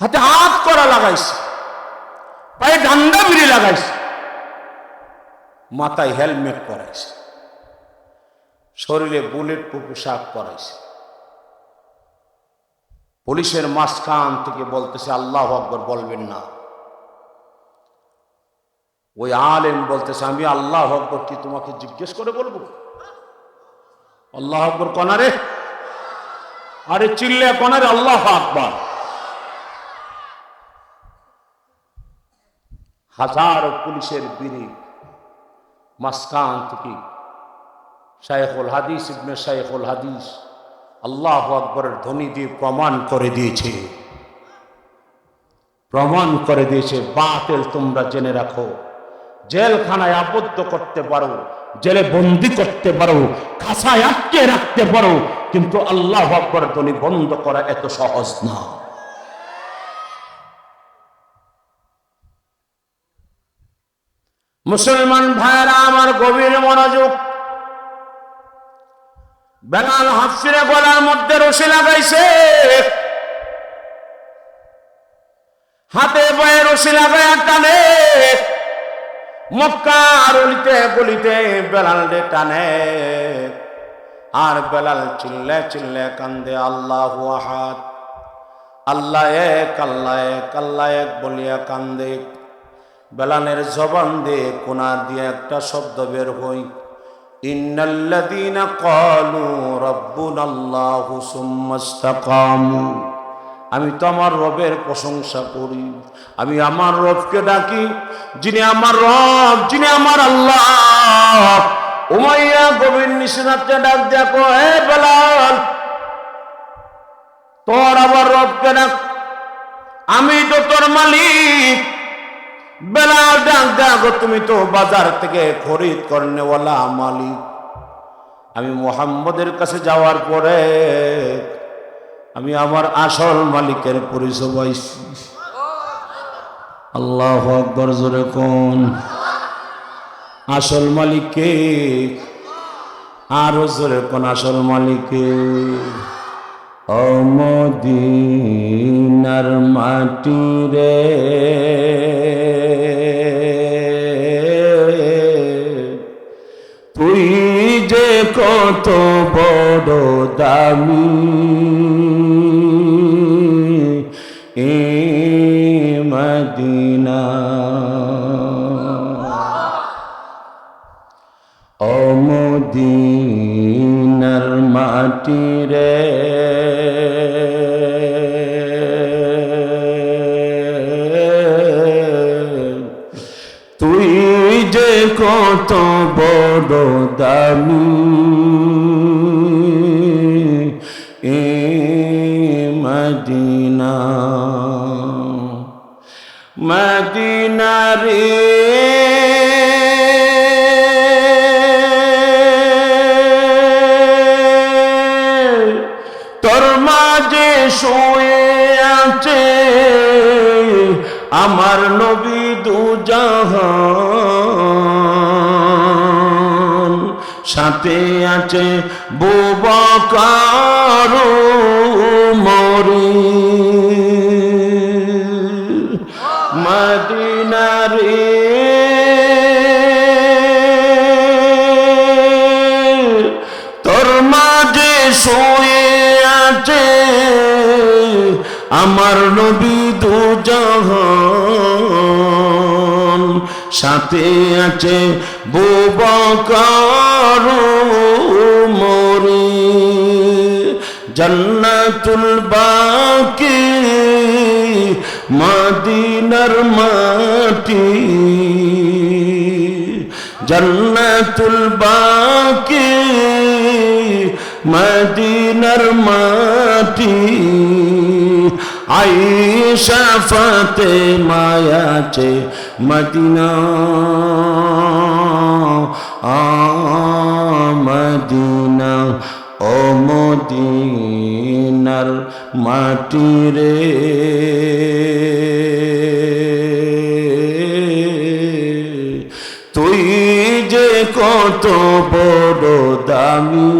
হাতে হাত করা লাগাইছে। পায়ে ডান্ডা বিড়ি লাগাইছে। মাথায় হেলমেট পরাইছে। শরীরে বুলেট পোশাক পরাইছে। পুলিশের মাঝখান থেকে বলতেছে, আল্লাহ আকবর, বলবেন না। ওই আলেম বলতেছে, আমি আল্লাহ আকবর কি তোমাকে জিজ্ঞেস করে বলব? আল্লাহ আকবর কনারে? আরে চিল্লে কনারে আল্লাহ আকবর। হাজারো পুলিশের বিড়ি মাসকান থেকে শাইখুল হাদিস ইবনে শাইখুল হাদিস আল্লাহ আকবরের ধ্বনি দিয়ে প্রমাণ করে দিয়েছে। প্রমাণ করে দিয়েছে, বাতিল তোমরা জেনে রাখো। জেলখানায় আবদ্ধ করতে পারো, জেলে বন্দি করতে পারো খাসায় আটকে রাখতে পারো, কিন্তু আল্লাহ আকবর ধ্বনি বন্ধ করা এত সহজ না। মুসলমান ভাইরা আমার গভীর মনোযোগ। বেলাল হাফসিরে গলার মধ্যে রশি লাগাইছে। হাতে পায়ে রশি লাগায় টানে। মক্কার অলিতে গলিতে বেলাল রে টানে। আর বেলাল চিল্লে চিল্লে কান্দে, আল্লাহ আহাদ। আল্লাহ এক আল্লাহ এক আল্লাহ এক বলিয়া কান্দে। বেলালের জবান দিয়ে কোনা দিয়ে একটা শব্দ বের হই। ইসতাকামু। আমি তো আমার রবের প্রশংসা করি। আমি আমার রবকে ডাকি, যিনি আমার রব, যিনি আমার আল্লাহ। উমাইয়া গভীর নিষেধাজ্ঞা ডাক দেখো হে বেলাল, তোর আবার রবকে ডাক। আমি তো তোর মালিক। বেলাল ডাক দেখো তুমি তো বাজার থেকে খরিদ করনেওয়ালা মালিক। আমি মোহাম্মদের কাছে যাওয়ার পরে আমি আমার আসল মালিকের পরিচয় পাইছি আল্লাহ আকবর, জোরে কোন। আসল মালিককে আরও জোরে কোন আসল মালিকে। অমদিনার মাটি রে। তুই যে কত বড় দামি এ মদিনা। অমদিনার মাটি রে। কত বড় দামি। এ মদিনা। মদিনা রে। তোর মাঝে শুয়ে আছে আমার নবী দুজাহান সাথে আছে বুবকার মরি মদিনারে তোর মাঝে শুয়ে আছে আমার নবী দুজাহান সাথে আছে বুবকার মরি জন্নাতুল বাকি মদিনার মাটি। জন্নাতুল বাকি মদিনার মাটি। আইসা ফাতে মায়াছে মদিনা। আ মদিনা ও মদিনার মাটি রে। তুই যে কত বড় দামি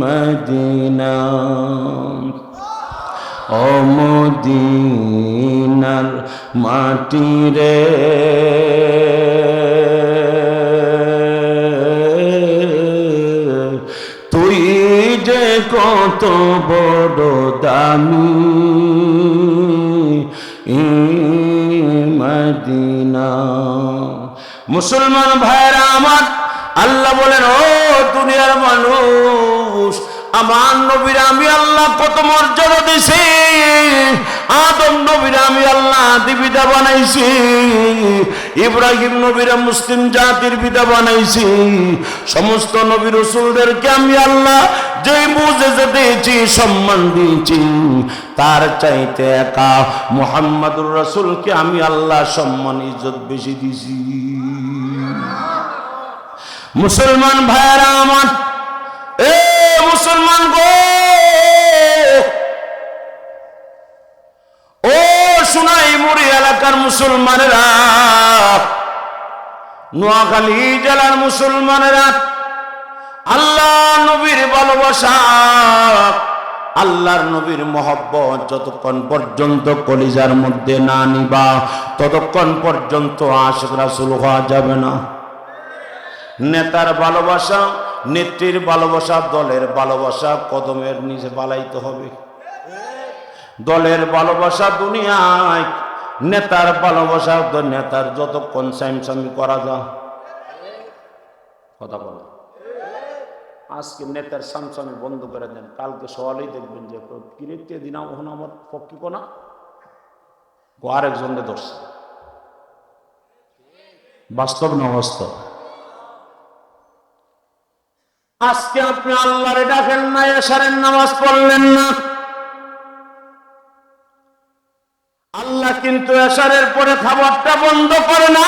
মদিনা। অমদিনার মাটি রে। কত বড় দামি মদিনা। মুসলমান ভাইরা আমার আল্লাহ বলেন ও দুনিয়ার মানুষ আমার নবীর আমি আল্লাহ কত মর্যাদা দিছি। আদম নবীর আমি আল্লাহ দিবিদা বানাইছি। ইব্রাহিম নবীর মুসলিম জাতির বিদা বানাইছি। সমস্ত নবী রসুলদেরকে আমি আল্লাহ যে বুঝে দিয়েছি, সম্মান দিয়েছি। তার চাইতে একা মোহাম্মদুর রসুলকে আমি আল্লাহ সম্মান, ইজ্জত বেশি দিছি মুসলমান ভাইয়েরা, আমার মুসলমান গো। ও সুনাই মুড়ি এলাকার মুসলমানেরা, নোয়াখালী জেলার মুসলমানেরা, আল্লাহ নবীর ভালোবাসা, আল্লাহর নবীর মহব্বত যতক্ষণ পর্যন্ত কলিজার মধ্যে না নিবা, ততক্ষণ পর্যন্ত আশেখ রাসুল হওয়া যাবে না। নেতার ভালোবাসা নেত্রীর ভালোবাসা, দলের ভালোবাসা, কদমের নিচে বালাইতে হবে। দলের ভালোবাসা দুনিয়ায়, নেতার ভালোবাসা, নেতার যতক্ষণ স্যামসামি করা যা। কথা বলো। আজকে নেতার সামসামি বন্ধ করে দেন, কালকে সকালেই দেখবেন যে কিরেতে দিনা ওখানে আমার পক্ষে কোনা আরেকজনকে ধরছে। বাস্তব না বাস্তব আজকে আপনি আল্লাহরে ডাকেন না এসারের নামাজ পড়লেন না। আল্লাহ কিন্তু এসারের পরে খাবারটা বন্ধ করে না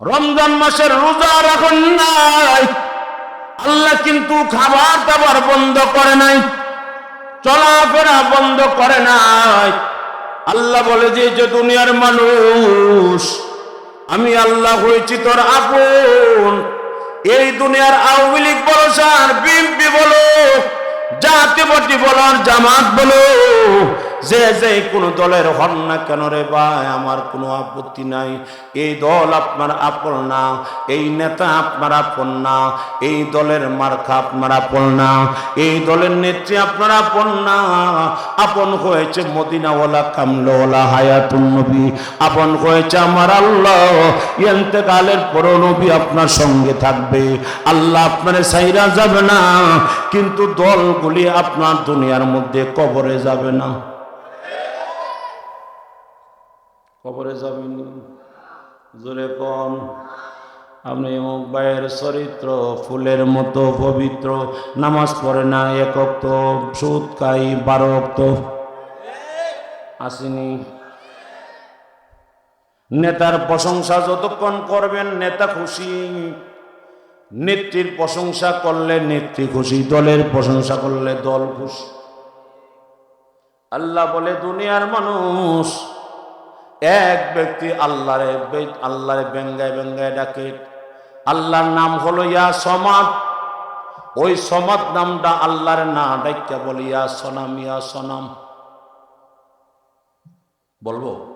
রমজান মাসের রোজা রাখুন নাই। আল্লাহ কিন্তু খাবার দাবার বন্ধ করে নাই। চলাফেরা বন্ধ করে নাই। আল্লাহ বলে যে যে দুনিয়ার মানুষ আমি আল্লাহ হয়েছি তোর আপন। এই দুনিয়ার আওয়ামী লীগ বলো, স্যার, বিএনপি বলো জাতি বটি বলো জামাত বলো। যে যে কোন দলের হন না কেন রে ভাই, আমার কোনো আপত্তি নাই। এই দল আপনার আপন না, এই নেতা আপনার আপন না, এই দলের মার্কা আপনার আপন না, এই দলের নেত্রী আপনার আপন না। আপন হয়েছে মদিনাওয়ালা কামলাওয়ালা হায়াতুন নবী, আপন হয়েছে আমার আল্লাহ, ইন্তেকালের পর নবী আপনার সঙ্গে থাকবে। আল্লাহ আপনার সাইরা যাবে না, কিন্তু দলগুলি আপনার দুনিয়ার মধ্যে কবরে যাবে না। কবরে যাবেন। জোরে কম আপনি অমুক ভাইয়ের চরিত্র, ফুলের মতো পবিত্র, নামাজ পড়ে না একক তো সুদ খাই বারো তো আসেনি। নেতার প্রশংসা যতক্ষণ করবেন, নেতা খুশি। নেত্রীর প্রশংসা করলে নেত্রী খুশি, দলের প্রশংসা করলে দল খুশি। আল্লাহ বলে, দুনিয়ার মানুষ এক ব্যক্তি আল্লাহরে আল্লাহরে বেঙ্গায় বেঙ্গায় ডাকে। আল্লাহর নাম হলো ইয়া সমাদ। ওই সমাদ নামটা আল্লাহর না ডাক্কা বলে, ইয়া সনাম ইয়া সনাম। বলব?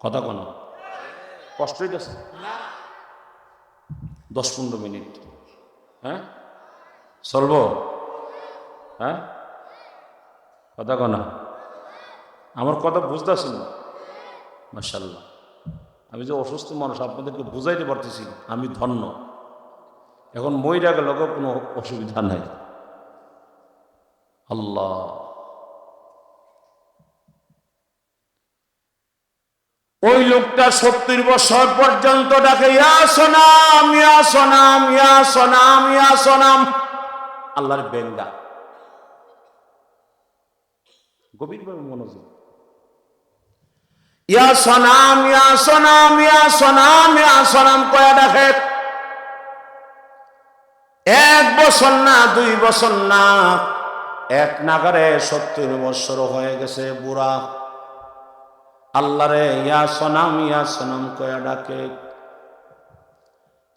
কথা কোন। কষ্ট হইতেছে? দশ পনেরো মিনিট। হ্যাঁ? চলবো? হ্যাঁ? কথা কনা। আমার কথা বুঝতেছেন? না মাসাল্লাহ আমি যে অসুস্থ মানুষ, আপনাদেরকে বুঝাইতে পারতেছি আমি ধন্য। এখন মইরা গেল কোনো অসুবিধা নাই। আল্লাহ। ওই লোকটা সত্তর বছর পর্যন্ত ডাকে সোনাম, ইয়া সোনাম ইয়া সোনাম ইয়া সোনাম। আল্লাহর বেঙ্গা গভীরভাবে মনোযোগ। ইয়া সনাম ইয়া সনাম ইয়া সনাম ইয়া সনাম কয়া ডাকে এক বছর না, দুই বছর না, এক নাগারে সত্তর বছর হয়ে গেছে বুড়া। আল্লাহরে ইয়া সনাম ইয়া সনাম কয়া ডাকে।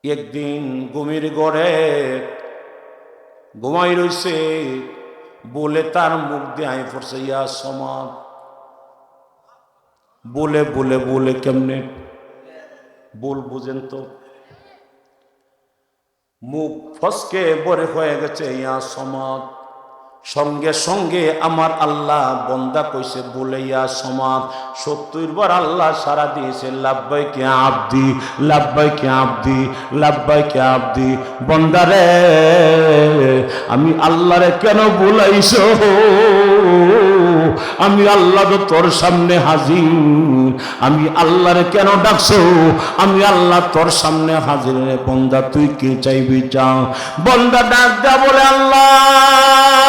একদিন গুমির গড়ে ঘুমাই রইছে, বলে তার মুখ দিয়ে আই পড়ছে, ইয়া সমাদ। বলে বলে বলে কেমনে? বল বুঝেন তো। মুখ ফসকে বরে হয়ে গেছে ইয়া সমাদ। সঙ্গে সঙ্গে আমার আল্লাহ বন্দা কইছে, বলে, ইয়া সমাদ, সত্তর বার আল্লাহ সারা দিয়েছে লাভবাই কে আবদি লাভবাই কে আবদি লাভবাই কে আবদি। বন্দারে আমি আল্লাহরে কেন বলাইছো আমি আল্লাহ তোর সামনে হাজির। আমি আল্লাহরে কেন ডাকছো? আমি আল্লাহ তোর সামনে হাজির। বন্দা, তুই কে চাইবি চাও বন্দা ডাক দা বলে, আল্লাহ!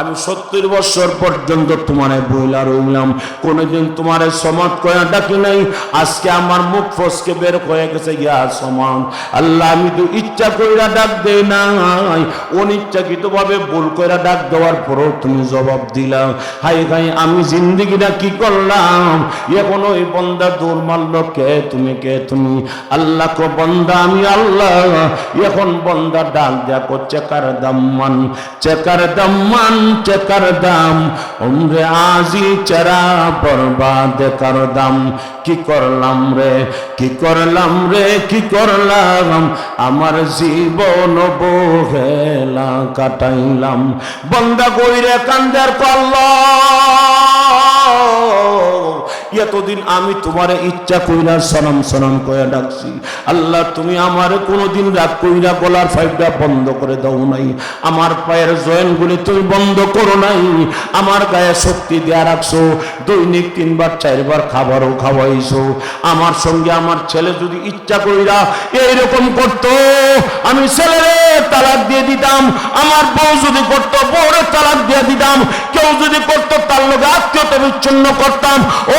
আমি সত্তর বছর পর্যন্ত তোমারে বইলা রইলাম। কোনোদিন তোমারে সমাজ কয়া ডাকি নাই। আজকে আমার মুখ ফসকে বের হয়ে গেছে ইয়া সমান আল্লাহ, আমি তো ইচ্ছা কইরা ডাক দেই নাই। অনিচ্ছাকৃত ভাবে ভুল কইরা ডাক দেওয়ার পরও তুমি জবাব দিলাম হাই হাই আমি জিন্দিগিটা কি করলাম? এখন ওই বন্দা দৌড় মারলো কে? তুমি কে তুমি? আল্লাহ কো বন্দা, আমি আল্লাহ। এখন বন্দা ডাক দেয়া করছে কার দাম মান চেকার দাম মান চেকার দাম। ওমরে আজি চেরা বরবাদ কার দাম। কি করলাম রে, কি করলাম রে, কি করলাম? আমার জীবন বহেলা কাটাইলাম। বন্দা কইরে কান্দার কল্লা এতদিন আমি তোমার ইচ্ছা কইরা সনম সনম কইরা ডাকছি। আল্লাহ, তুমি আমার কোনোদিন রাগ কইরা গলার ফাইভটা বন্ধ করে দাও নাই। আমার পায়ের জয়েন্টগুলি তুমি বন্ধ করো নাই। আমার গায়ে শক্তি দেয়া রাখছো। দৈনিক তিনবার, চারবার খাবারও খাওয়াইছো। আমার সঙ্গে আমার ছেলে যদি ইচ্ছা কইরা এইরকম করতো, আমি ছেলেরে তালাক দিয়ে দিতাম। আমার বউ যদি করতো, বউরে তালাক দিয়ে দিতাম। কেউ যদি করতো, তার লোক আত্মীয়তা বিচ্ছিন্ন করতাম। ও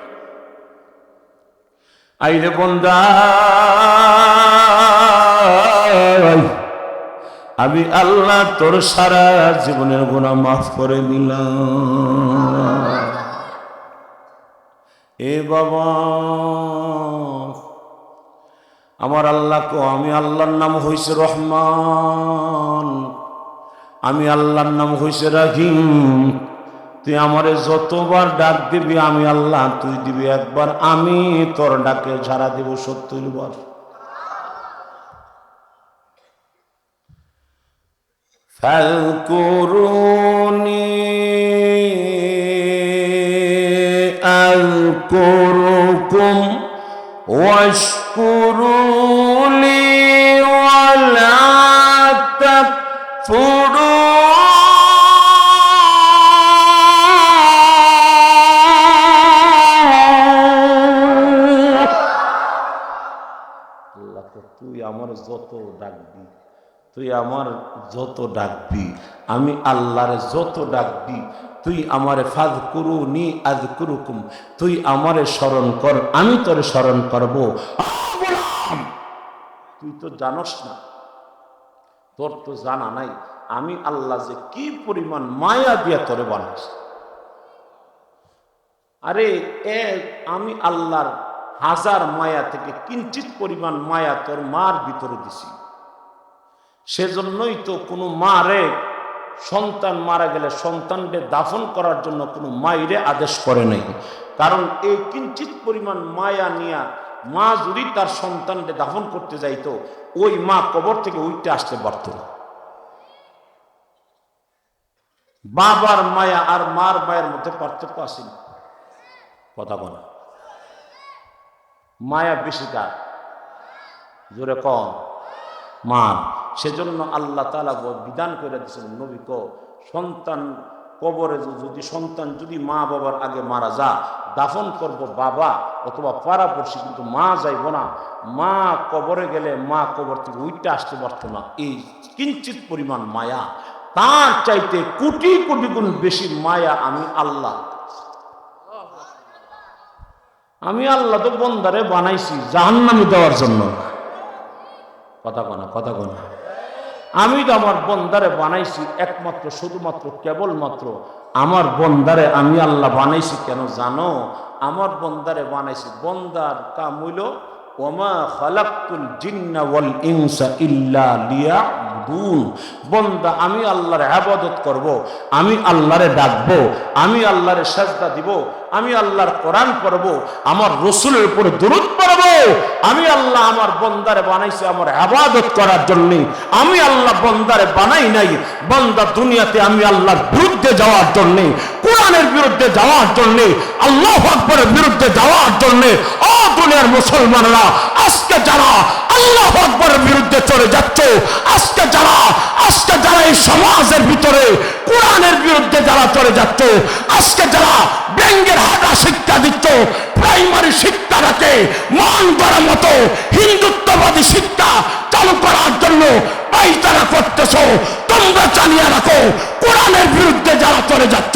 আইরে বন্দা। আমি আল্লাহ তোর সারা জীবনের গোনা মাফ করে দিলাম। এ বাবা, আমার আল্লাহ কো, আমি আল্লাহর নাম হইছে রহমান। আমি আল্লাহর নাম হইছে রাহিম। তুই আমারে যতবার ডাক দিবি আমি আল্লাহ তুই দিবি একবার আমি তোর ডাকে ঝাড়া দিব সত্তর বার فاذكروني أذكركم واشكروا لي ولا تكفرون তুই আমার যত ডাকবি, আমি আল্লাহরে যত ডাকবি, তুই আমারে ফাজ করু নি আজ কুরুকুম তুই আমারে স্মরণ কর, আমি তোরে স্মরণ করব। তুই তো জানস না, তোর তো জানা নাই, আমি আল্লাহ যে কি পরিমাণ মায়া দিয়া তোরে বানাইছি। আরে, এ আমি আল্লাহর হাজার মায়া থেকে কিঞ্চিত পরিমাণ মায়া তোর মার ভিতরে দিছি। সেজন্যই তো কোনো মারে সন্তান মারা গেলে সন্তানকে দাফন করার জন্য কোনো মাইরে আদেশ করে নাই। কারণ এই কিঞ্চিত পরিমাণ মায়া নিয়া মা যদি তার সন্তানকে দাফন করতে যাইতো, ওই মা কবর থেকে উইটে আসতে পারত না। বাবার মায়া আর মার মায়ের মধ্যে পার্থক্য আছে না? কথা বলা মায়া বেশি কার? জোরে কম মার। সেজন্য আল্লাহ তালা বিধান করে দিয়েছেন, নবী ক, সন্তান কবরে যদি সন্তান যদি মা বাবার আগে মারা যা দাফন করব বাবা, অথবা পাড়াপড়শি, কিন্তু মা যাইব না। মা কবরে গেলে মা কবর থেকে উইটা আসতে পারতো না। এই কিঞ্চিত পরিমাণ মায়া, তার চাইতে কোটি কোটি গুণ বেশি মায়া আমি আল্লাহ। আমি আল্লাহ তো বন্দারে বানাইছি, জাহান্নামি দেওয়ার জন্য। কথা কনা কথা কনা আমি তো আমার বন্দারে বানাইছি একমাত্র, শুধুমাত্র, কেবলমাত্র। আমার বন্দারে আমি আল্লাহ বানাইছি কেন জানো? আমার বন্দারে বানাইছি, বন্দার কাম হইল, ওমা খালাক্তুল জিন্না ইনসা ইল্লা লিয়াবুদুন। বন্দা, আমি আল্লাহর ইবাদত করব, আমি আল্লাহরে ডাকবো, আমি আল্লাহরে সাজদা দিব আমি আল্লাহর কোরআন পড়ব, আমার রসুলের উপরে দূরত পড়ব, আমি আল্লাহ আমার বন্দারে বানাইছি আমার আবাদত করার জন্য, আমি আল্লাহ বন্দারে বানাই নাই, বন্দা দুনিয়াতে আমি আল্লাহর বিরুদ্ধে যাওয়ার জন্য কোরআনের বিরুদ্ধে যাওয়ার জন্য, আল্লাহ আকবরের বিরুদ্ধে যাওয়ার জন্য, ও দুনিয়ার মুসলমানরা, আজকে যারা আল্লাহ আকবরের বিরুদ্ধে চলে যাচ্ছে, আজকে যারা আজকে যারা এই সমাজের ভিতরে কোরআনের বিরুদ্ধে যারা চলে যাচ্ছে, আজকে যারা ব্যঙ্গের হাঁটা শিক্ষা দিচ্ছ প্রাইমারি শিক্ষাটাকে মান করার মতো হিন্দুত্ববাদী শিক্ষা চালু করার জন্য পাইতারা করতেছ। তোমরা চালিয়ে রাখো, কোরআনের বিরুদ্ধে যারা চলে যাচ্ছ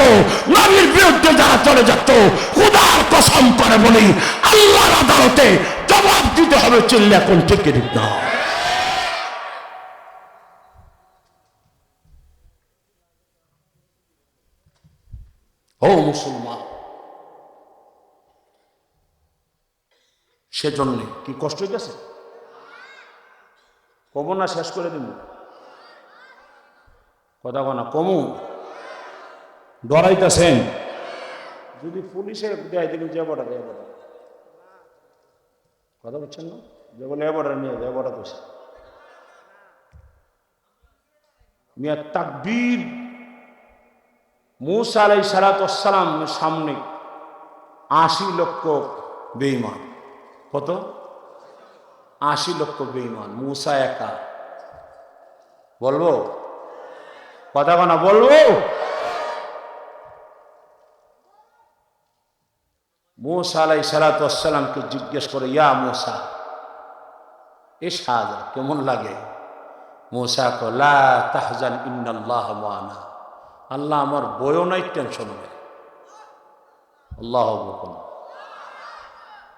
নবীর বিরুদ্ধে যারা চলে যাচ্ছ খুদার কসম করে বলি, আল্লাহর আদালতে জবাব দিতে হবে চিল্লা কোন ঠিক না। ও মুসলমান সেজন্য। কি কষ্ট হয়ে গেছে কব না, শেষ করে দিব কথা কনা কমু। ডরাইতেছেন। যদি পুলিশে দেয় দিলেন যে বড়া দেয় বড়া কথা বলছেন না? যে বলে এবড়া নিয়ে যায় বড়া দোষ মিয়া তাকবীর। মুসা আলাই সালাতাম সামনে আশি লক্ষ বেইমান কত? আশি লক্ষ বেইমান মুসা একা। বলব? কথা কনা বলব? মুসা আলাই সালাতামকে জিজ্ঞেস করে, ইয়া মুসা, এ সাজা কেমন লাগে? মুসা কলা তাহজান ইন্নাল্লাহ মানা আল্লাহ আমার বয়ও নাই টেনশন নেই। আল্লাহ বকুন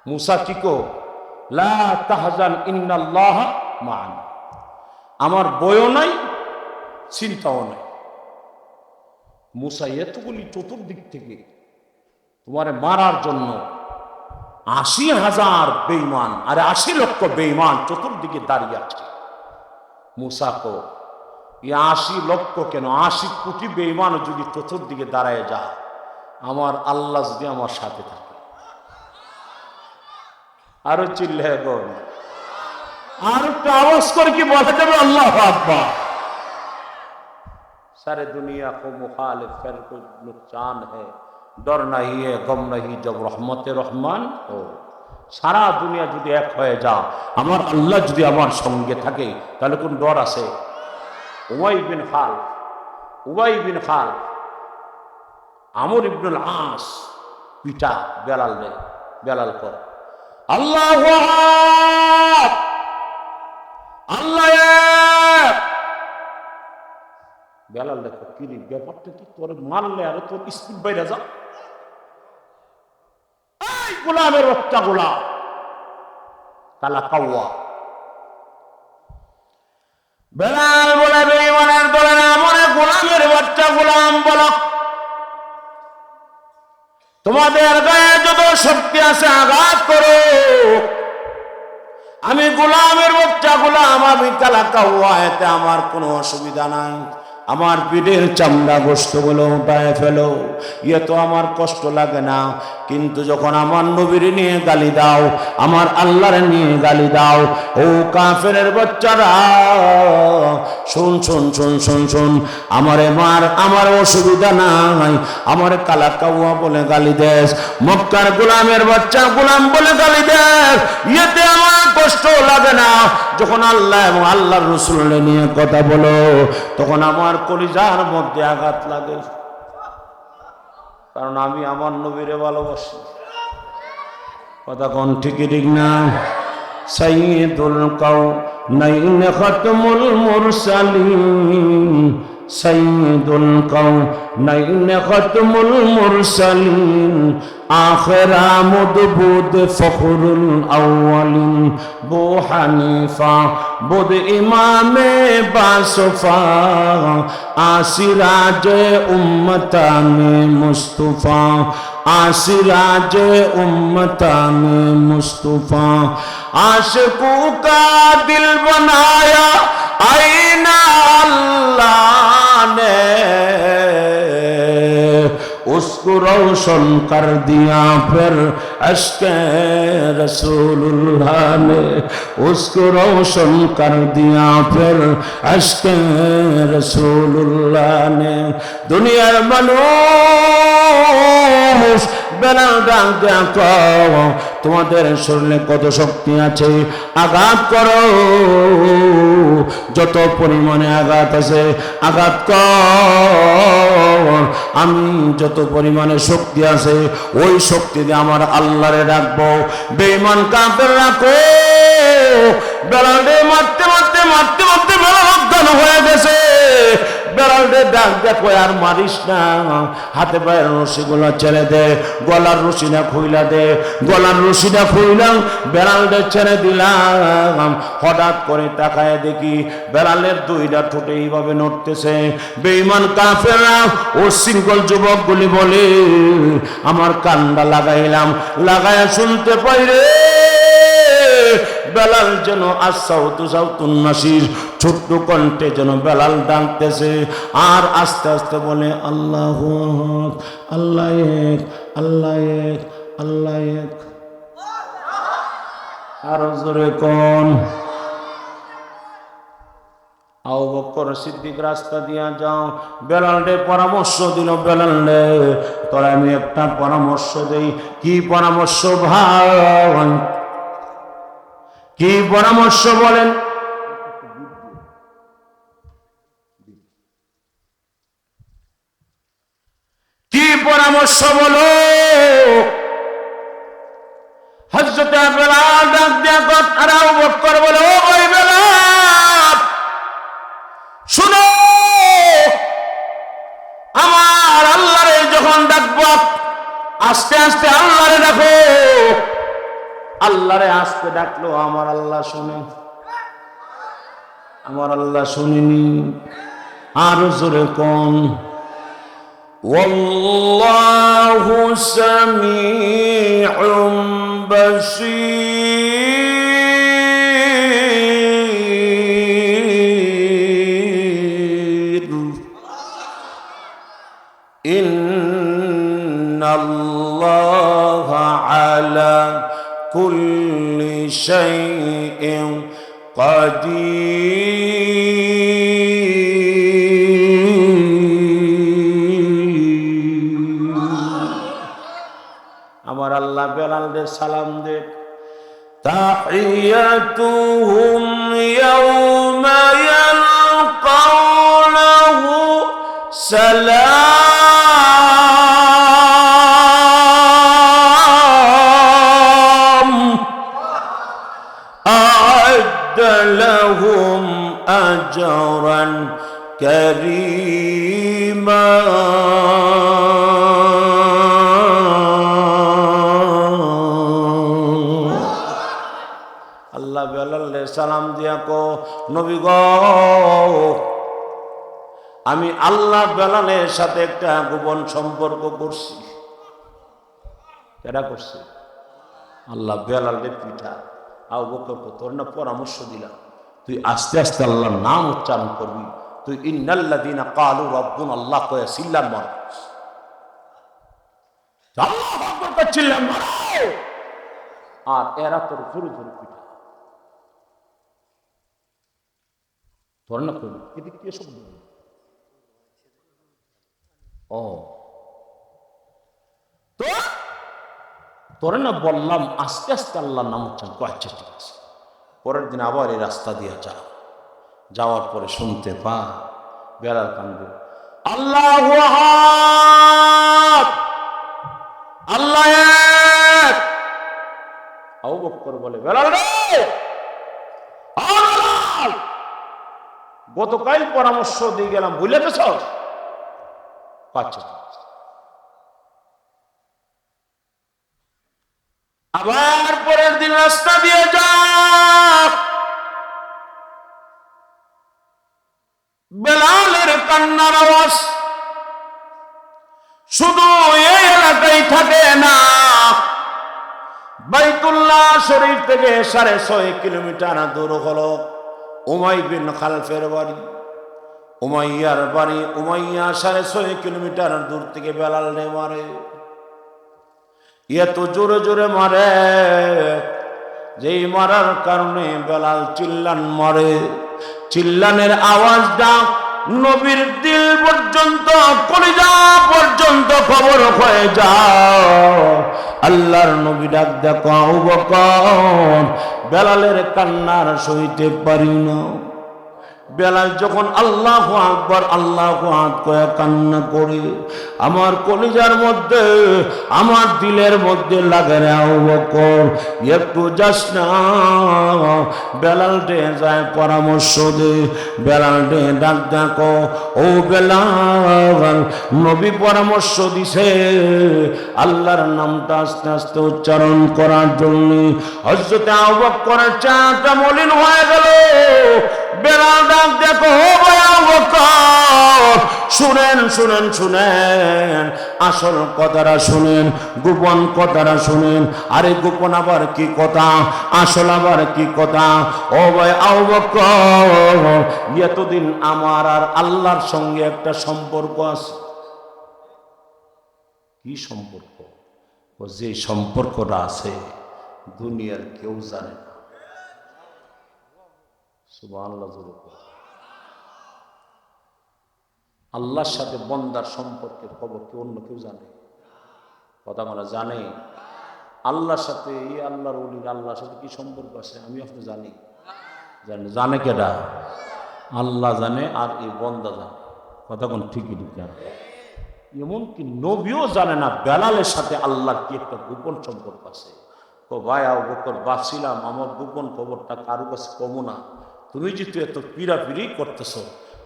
মুসা কি কো? লা তাহজান ইন্নাল্লাহ মান আমার বয়ও নাই, চিন্তাও নাই। মুসা এতগুলি চতুর্দিক থেকে তোমারে মারার জন্য আশি হাজার বেইমান আরে আশি লক্ষ বেইমান চতুর্দিকে দাঁড়িয়ে আছে। মুসা কো, এই আশি লক্ষ কেন? আশি কোটি বেইমান যদি চতুর্দিকে দাঁড়ায় যায়, আমার আল্লাহ যদি আমার সাথে থাকে। আরও চিল্লে বল। আর একটু আওয়াজ করে কি বলা যাবে? আল্লাহ আব্বা সারে দুনিয়া কো মুখালে ফের কো নুকসান হ্যাঁ ডর নাহি হে গম নাহি জব রহমতে রহমান ও সারা দুনিয়া যদি এক হয়ে যা আমার আল্লাহ যদি আমার সঙ্গে থাকে তাহলে কোন ডর আছে? উবাই বিন খাল উবাই বিন খাল আমর ইবনুল আস পিটা বেলাল নে বেলাল কর। আল্লাহ আল্লাহ। বেলাল দেখো কিরি ব্যাপারটা কি? তোর মারলে আরে তোর স্পিড বাইরে যা গোলামের বাচ্চা গোলাম। কালা কাউয়া বেলাল বলে বেইমানের দলে না মনে গোলামের বাচ্চা গোলাম বল। তোমাদের গায়ে যত শক্তি আছে আঘাত আমি গোলামের বাচ্চা গোলাম, আমি হুয়া এতে আমার কোনো অসুবিধা নাই। আমার পিঠের চামড়া গোস্তগুলো উঠায় ফেলো। ইয়ে তো আমার কষ্ট লাগে না। কিন্তু যখন আমার নবীর নিয়ে গালি দাও, আমার আল্লাহর নিয়ে গালি দাও, ও কাফের বাচ্চারা, শুন শুন শুন শুন শুন, আমারে মার, আমার অসুবিধা নাই, আমার কালা কাউয়া বলে গালি দেশ মক্কার গোলামের বাচ্চা গোলাম বলে গালি দেশ ইয়েতে আমার কষ্ট লাগে না। যখন আল্লাহ এবং আল্লাহর রসুল নিয়ে কথা বলো, তখন আমার কলিজার মধ্যে আঘাত লাগে। কারণ আমি আমার নবীরে ভালোবাসি। কথা কোন ঠিকই ঠিক না? সৈয়দুল কৌ নাই খতমুল মুরসালিন। সৈয়দুল কাউ নইন খতমুল মুরসালিন। আখরা মুদবুদ ফখরুল আউয়ালিন বু হানিফা বুদ ইমামে বাসফা আসিরাজ উম্মতানে মুস্তফা आसिराज उम्मतान मुस्तफ़ा आशिकू का दिल बनाया आईना अल्लाह ने उसको रोशन कर दिया फिर अश्क रसूलुल्लाह ने उसको रोशन कर दिया फिर अश्क रसूलुल्लाह ने दुनिया मनो বেলা ডাক দেখো তোমাদের শরীরে কত শক্তি আছে? আঘাত করো। যত পরিমাণে আঘাত আছে, আঘাত কর। আমি যত পরিমাণে শক্তি আছে, ওই শক্তি দিয়ে আমার আল্লাহরে রাখব বেমান কাপের রাখো বেড়ালে মারতে মারতে মারতে মারতে অজ্ঞান হয়ে গেছে। বেড়ালটে ডাক দেখো, আর মারিস না। হাতে পায়ের রশিগুলো ছেড়ে দে, গলার রশিটা খুইলা দে, গলার রশিটা খুইলাম বেড়ালটে ছেড়ে দিলাম। হঠাৎ করে তাকায় দেখি বেড়ালের দুইটা ঠোঁটে এইভাবে নড়তেছে। বেইমান কাফেরা ও সিঙ্গল যুবকগুলি বলে, আমার কান্ডা লাগাইলাম, লাগায় শুনতে পাই রে। বেলাল যেন আসাউতু ছোট্ট কণ্ঠে যেন বেলাল ডাকতেছে। আর আস্তে আস্তে বলে, আল্লাহ আল্লাহ এক আল্লাহ এক আল্লাহ এক। আর জোরে বকর সিদ্দিক রাস্তা দিয়া যাও। বেলাল পরামর্শ দিল, বেলাল তোরা আমি একটা পরামর্শ দেই। কি পরামর্শ ভাই? কি পরামর্শ বলেন? কি পরামর্শ বলো? ডাক আমার আল্লাহরে যখন ডাকবো, আস্তে আস্তে আল্লাহরে ডাকো। আল্লাহরে আসতে ডাকলো আমার আল্লাহ শুনে আমার আল্লাহ শুনিনি আর জোরে কোন والله سميع بصير كل شيء قدير আমার আল্লাহ বেলালদের সালাম দে তাহিয়াতুহুম ইয়াউমা ইয়ালকাউনাহু সালাম নবী আমি আল্লাহ বেলালের সাথে একটা গোপন সম্পর্ক করছি। কেটা করছে? আল্লাহ বেলালে পিঠা। আউ বকর তোর না পরামর্শ দিলাম। তুই আস্তে আস্তে আল্লাহর নাম উচ্চারণ করবি। তুই ইন্নাল্লাদিনা কালু রব্বুন আল্লাহ কয়ে সিল্লার মার। আর এরা তোর জোরে জোরে পিঠা। এদিকে কি ও। তো? তোরে না বললাম আস্তে আস্তে আল্লাহর নাম উচ্চারণ আচ্ছা ঠিক আছে। পরের দিন আবার এই রাস্তা দিয়ে যা যাওয়ার পরে শুনতে পা বেড়ার কান্দে আল্লাহ আল্লাহ বক্কর বলে বেলাল রে আ বেলাল! গতকাল পরামর্শ দিয়ে গেলাম ভুলে গেছ আচ্ছা আবার পরের দিন রাস্তা দিয়ে যা বেলালের কান্নার আওয়াজ। শুধু এই এলাকায় থাকে না, বাইতুল্লাহ শরীফ থেকে সাড়ে ছয় কিলোমিটার দূর হলো। উমাই বিন খালফের বাড়ি, উমাইয়ার বাড়ি উমাইয়া সাড়ে ছয় কিলোমিটার দূর থেকে বেলাল নে মারে। এত জোরে জোরে মারে, যেই মারার কারণে বেলাল চিল্লান মারে। চিল্লানের আওয়াজটা নবীর দিল পর্যন্ত, কলিজা পর্যন্ত খবর হয়ে যাও আল্লাহর নবী ডাক দেখো বেলালের কান্নার সইতে পারি না। বেলাল যখন আল্লাহ আকবর, আল্লাহ কয়ে কান্না করে, আমার কলিজার মধ্যে, আমার দিলের মধ্যে লাগে একটু যাস না। বেলাল ডে যায় পরামর্শ দে, বেলাল ডে ডাক দেখো ও বেলাল, নবী পরামর্শ দিছে, আল্লাহর নামটা আস্তে আস্তে উচ্চারণ করার জন্য। হজরতে আবু বকরের চাটা মলিন হয়ে গেল। বেলাল ডাক দেখো শুনেন শুনেন শুনেন, আসল কথাটা শুনেন, গোপন কথাটা শুনেন, আরে গোপন আবার কি কথা, আসল আবার কি কথা, ও এতদিন আমার আর আল্লাহর সঙ্গে একটা সম্পর্ক আছে। কি সম্পর্ক? যে সম্পর্কটা আছে, দুনিয়ার কেউ জানে না। বলো। আল্লাহর সাথে বন্দার সম্পর্কের খবর কি অন্য কেউ জানে? কথা বলা জানে? আল্লাহর সাথে, এই আল্লাহর অলির আল্লাহর সাথে কি সম্পর্ক আছে? আমি আপনি জানি। জানি জানে কেডা? আল্লাহ জানে আর এই বন্দা জানে। কথা কোন ঠিকই ঠিক এমনকি নবীও জানে না, বেলালের সাথে আল্লাহর কি একটা গোপন সম্পর্ক আছে? তো ভাই বকর বাঁচছিলাম আমার গোপন খবরটা কারও কাছে কমো না। তুমি যেহেতু এত পিড়াপিড়ি করতেছো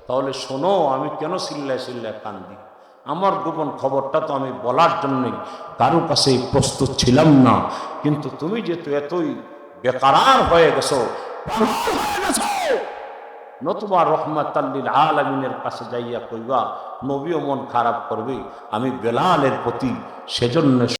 তাহলে শোনো আমি কেন চিল্লায় চিল্লায় কান্দি? আমার গোপন খবরটা তো আমি বলার জন্যই কারও কাছে প্রস্তুত ছিলাম না। কিন্তু তুমি যেহেতু এতই বেকারার হয়ে হয়ে গেছো, নতুবা রহমাতাল্লিল আলমিনের কাছে যাইয়া কইবা নবীও মন খারাপ করবে আমি বেলালের প্রতি সেজন্য